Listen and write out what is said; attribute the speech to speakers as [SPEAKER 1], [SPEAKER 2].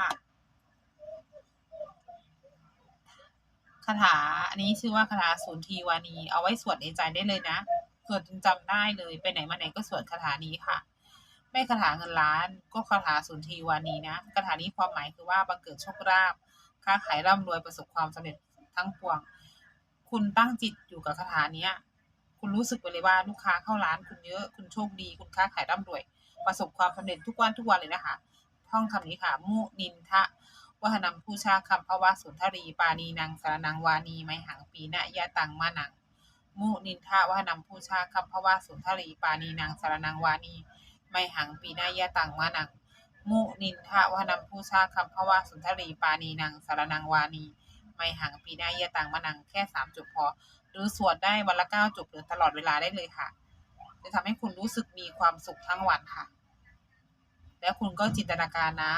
[SPEAKER 1] ค่ะคาถา อันนี้ชื่อว่าคาถาสุนทรีวานี เอาไว้สวดในใจได้เลยนะสวดจนจำได้เลยไปไหนมาไหนก็สวดคาถานี้ค่ะ ไม่คาถาเงินล้าน ก็คาถาสุนทรีวานีนะคาถานี้ความหมายคือว่าบังเกิดโชคลาภค้าขายร่ำรวยประสบความสำเร็จทั้งปวง คุณตั้งจิตอยู่กับคาถานี้คุณรู้สึกไปเลยว่าลูกค้าเข้าร้านคุณเยอะ คุณโชคดี คุณค้าขายร่ำรวย ประสบความสำเร็จทุกวันทุกวันเลยนะคะ ท่องคำนี้ค่ะ มุนินทะวหนำผู้ชาคำภวะสุนทรี ปานีนางสารนังวานีไมหังปีนะยะตังมานัง มุนินทะวหนำผู้ชาคำภวะสุนทรี ปานีนางสารนังวานีไมหังปีนะยะตังมานัง มุนินทะวหนำผู้ชาคำภวะสุนทรี ปานีนางสารนังวานีไมหังปีนะยะตังมานังแค่สามจุดพอ หรือสวดได้วันละเก้าจุดหรือตลอดเวลาได้เลยค่ะ จะทำให้คุณรู้สึกมีความสุขทั้งวันค่ะ แล้วคุณก็จินตนาการนะ